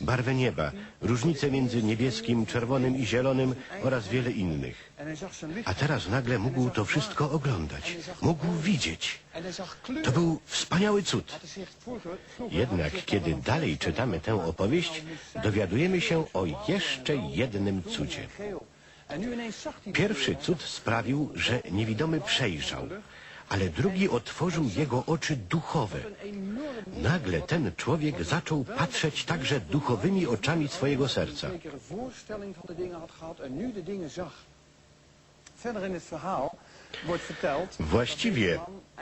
barwę nieba, różnice między niebieskim, czerwonym i zielonym oraz wiele innych. A teraz nagle mógł to wszystko oglądać, mógł widzieć. To był wspaniały cud. Jednak kiedy dalej czytamy tę opowieść, dowiadujemy się o jeszcze jednym cudzie. Pierwszy cud sprawił, że niewidomy przejrzał, ale drugi otworzył jego oczy duchowe. Nagle ten człowiek zaczął patrzeć także duchowymi oczami swojego serca. Właściwie,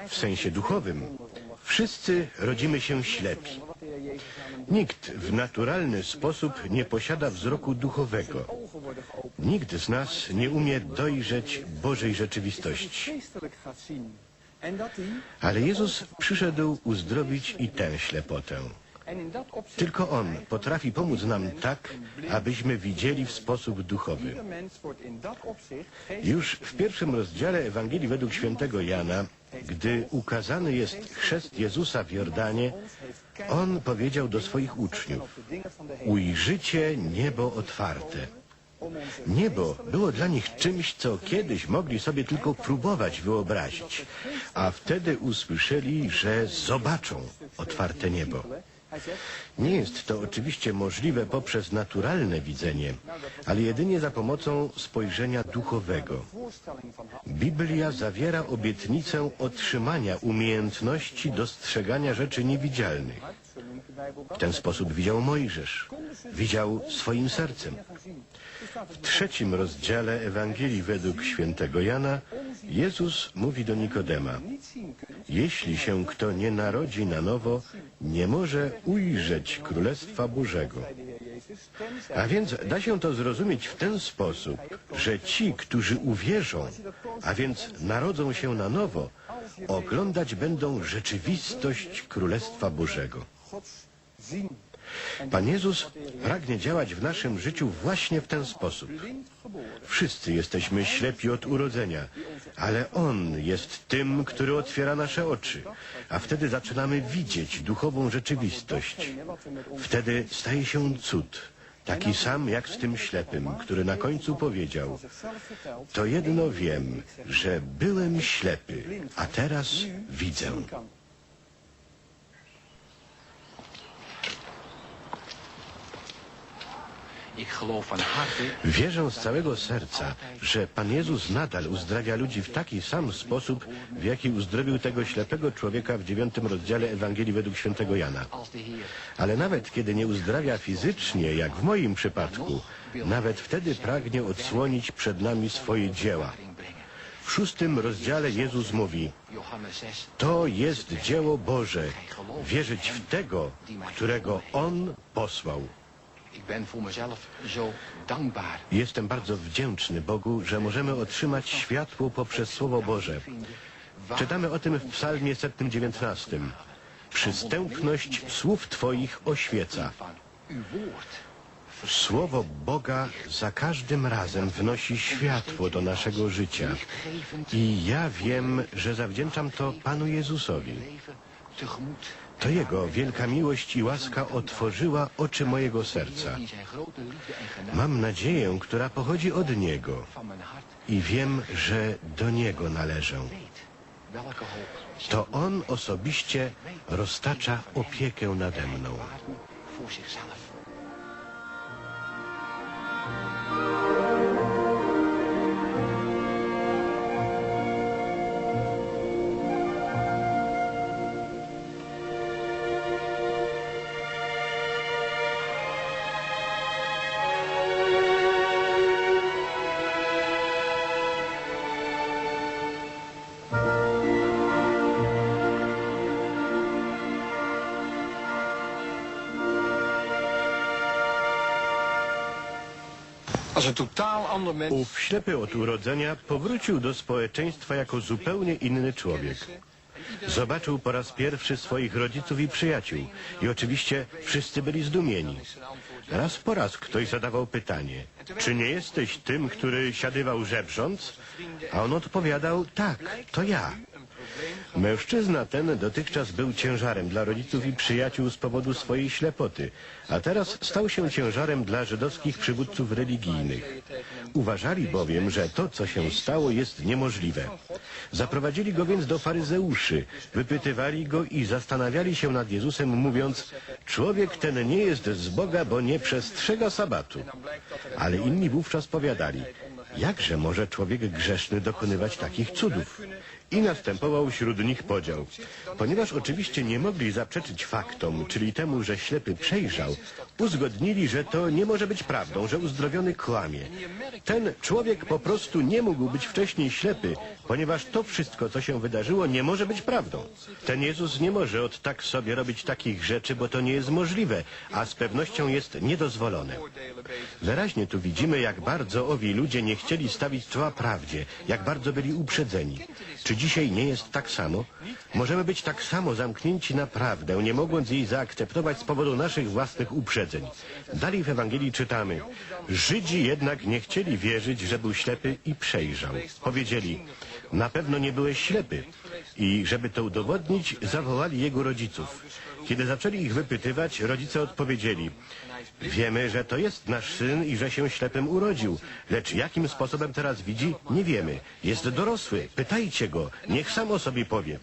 w sensie duchowym, wszyscy rodzimy się ślepi. Nikt w naturalny sposób nie posiada wzroku duchowego. Nikt z nas nie umie dojrzeć Bożej rzeczywistości. Ale Jezus przyszedł uzdrowić i tę ślepotę. Tylko On potrafi pomóc nam tak, abyśmy widzieli w sposób duchowy. Już w pierwszym rozdziale Ewangelii według świętego Jana, gdy ukazany jest chrzest Jezusa w Jordanie, On powiedział do swoich uczniów, ujrzycie niebo otwarte. Niebo było dla nich czymś, co kiedyś mogli sobie tylko próbować wyobrazić, a wtedy usłyszeli, że zobaczą otwarte niebo. Nie jest to oczywiście możliwe poprzez naturalne widzenie, ale jedynie za pomocą spojrzenia duchowego. Biblia zawiera obietnicę otrzymania umiejętności dostrzegania rzeczy niewidzialnych. W ten sposób widział Mojżesz. Widział swoim sercem. W trzecim rozdziale Ewangelii według świętego Jana Jezus mówi do Nikodema. Jeśli się kto nie narodzi na nowo, nie może ujrzeć Królestwa Bożego. A więc da się to zrozumieć w ten sposób, że ci, którzy uwierzą, a więc narodzą się na nowo, oglądać będą rzeczywistość Królestwa Bożego. Pan Jezus pragnie działać w naszym życiu właśnie w ten sposób. Wszyscy jesteśmy ślepi od urodzenia, ale On jest tym, który otwiera nasze oczy, a wtedy zaczynamy widzieć duchową rzeczywistość. Wtedy staje się cud, taki sam jak z tym ślepym, który na końcu powiedział: To jedno wiem, że byłem ślepy, a teraz widzę. Wierzę z całego serca, że Pan Jezus nadal uzdrawia ludzi w taki sam sposób, w jaki uzdrowił tego ślepego człowieka w dziewiątym rozdziale Ewangelii według świętego Jana. Ale nawet kiedy nie uzdrawia fizycznie, jak w moim przypadku, nawet wtedy pragnie odsłonić przed nami swoje dzieła. W szóstym rozdziale Jezus mówi, Johannes 6. to jest dzieło Boże, wierzyć w tego, którego On posłał. Jestem bardzo wdzięczny Bogu, że możemy otrzymać światło poprzez Słowo Boże. Czytamy o tym w psalmie setnym dziewiętnastym. Przystępność słów Twoich oświeca. Słowo Boga za każdym razem wnosi światło do naszego życia. I ja wiem, że zawdzięczam to Panu Jezusowi. To Jego wielka miłość i łaska otworzyła oczy mojego serca. Mam nadzieję, która pochodzi od Niego i wiem, że do Niego należę. To On osobiście roztacza opiekę nade mną. Ów ślepy od urodzenia powrócił do społeczeństwa jako zupełnie inny człowiek. Zobaczył po raz pierwszy swoich rodziców i przyjaciół i oczywiście wszyscy byli zdumieni. Raz po raz ktoś zadawał pytanie, czy nie jesteś tym, który siadywał żebrząc? A on odpowiadał, tak, to ja. Mężczyzna ten dotychczas był ciężarem dla rodziców i przyjaciół z powodu swojej ślepoty, a teraz stał się ciężarem dla żydowskich przywódców religijnych. Uważali bowiem, że to, co się stało, jest niemożliwe. Zaprowadzili go więc do faryzeuszy, wypytywali go i zastanawiali się nad Jezusem, mówiąc, człowiek ten nie jest z Boga, bo nie przestrzega sabatu. Ale inni wówczas powiadali, jakże może człowiek grzeszny dokonywać takich cudów? I następował wśród nich podział. Ponieważ oczywiście nie mogli zaprzeczyć faktom, czyli temu, że ślepy przejrzał, uzgodnili, że to nie może być prawdą, że uzdrowiony kłamie. Ten człowiek po prostu nie mógł być wcześniej ślepy, ponieważ to wszystko, co się wydarzyło, nie może być prawdą. Ten Jezus nie może od tak sobie robić takich rzeczy, bo to nie jest możliwe, a z pewnością jest niedozwolone. Wyraźnie tu widzimy, jak bardzo owi ludzie nie chcieli stawić czoła prawdzie, jak bardzo byli uprzedzeni. Czy dzisiaj nie jest tak samo? Możemy być tak samo zamknięci na prawdę, nie mogąc jej zaakceptować z powodu naszych własnych uprzedzeń. Dalej w Ewangelii czytamy, Żydzi jednak nie chcieli wierzyć, że był ślepy i przejrzał. Powiedzieli, na pewno nie byłeś ślepy. I żeby to udowodnić, zawołali jego rodziców. Kiedy zaczęli ich wypytywać, rodzice odpowiedzieli, Wiemy, że to jest nasz syn i że się ślepym urodził, lecz jakim sposobem teraz widzi, nie wiemy. Jest dorosły, pytajcie go, niech sam o sobie powie.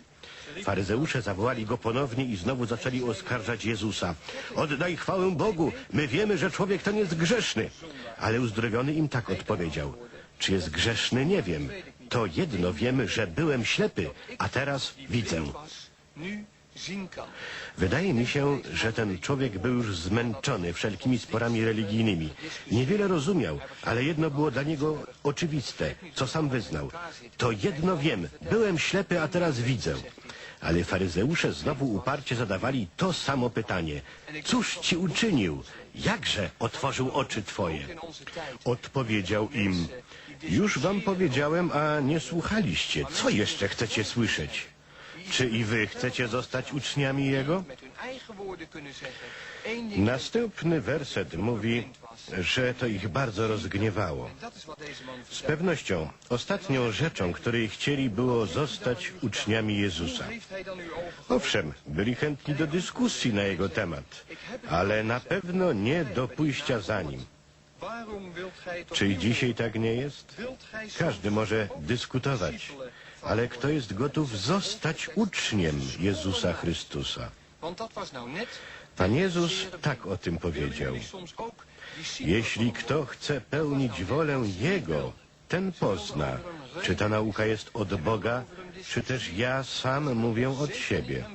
Faryzeusze zawołali go ponownie i znowu zaczęli oskarżać Jezusa. Oddaj chwałę Bogu, my wiemy, że człowiek ten jest grzeszny. Ale uzdrowiony im tak odpowiedział. Czy jest grzeszny, nie wiem. To jedno wiemy, że byłem ślepy, a teraz widzę. Wydaje mi się, że ten człowiek był już zmęczony wszelkimi sporami religijnymi. Niewiele rozumiał, ale jedno było dla niego oczywiste, co sam wyznał. To jedno wiem, byłem ślepy, a teraz widzę. Ale faryzeusze znowu uparcie zadawali to samo pytanie. Cóż ci uczynił? Jakże otworzył oczy twoje? Odpowiedział im. Już wam powiedziałem, a nie słuchaliście. Co jeszcze chcecie słyszeć? Czy i wy chcecie zostać uczniami Jego? Następny werset mówi, że to ich bardzo rozgniewało. Z pewnością ostatnią rzeczą, której chcieli było zostać uczniami Jezusa. Owszem, byli chętni do dyskusji na jego temat, ale na pewno nie do pójścia za nim. Czy dzisiaj tak nie jest? Każdy może dyskutować, ale kto jest gotów zostać uczniem Jezusa Chrystusa? Pan Jezus tak o tym powiedział. Jeśli kto chce pełnić wolę Jego, ten pozna, czy ta nauka jest od Boga, czy też ja sam mówię od siebie.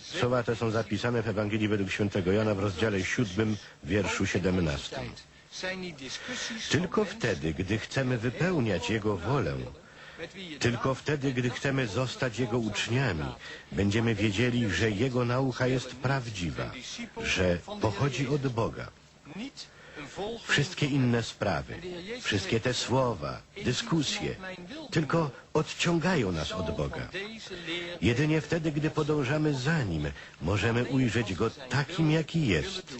Słowa te są zapisane w Ewangelii według świętego Jana w rozdziale 7, wierszu 17. Zijn die discussies Tylko wtedy, gdy chcemy wypełniać Jego wolę, tylko wtedy, gdy chcemy zostać Jego uczniami, będziemy wiedzieli, że Jego nauka jest prawdziwa, że pochodzi od Boga. Wszystkie inne sprawy, wszystkie te słowa, dyskusje, tylko odciągają nas od Boga. Jedynie wtedy, gdy podążamy za Nim, możemy ujrzeć Go takim, jaki jest,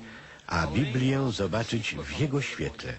a Biblię zobaczyć w Jego świetle.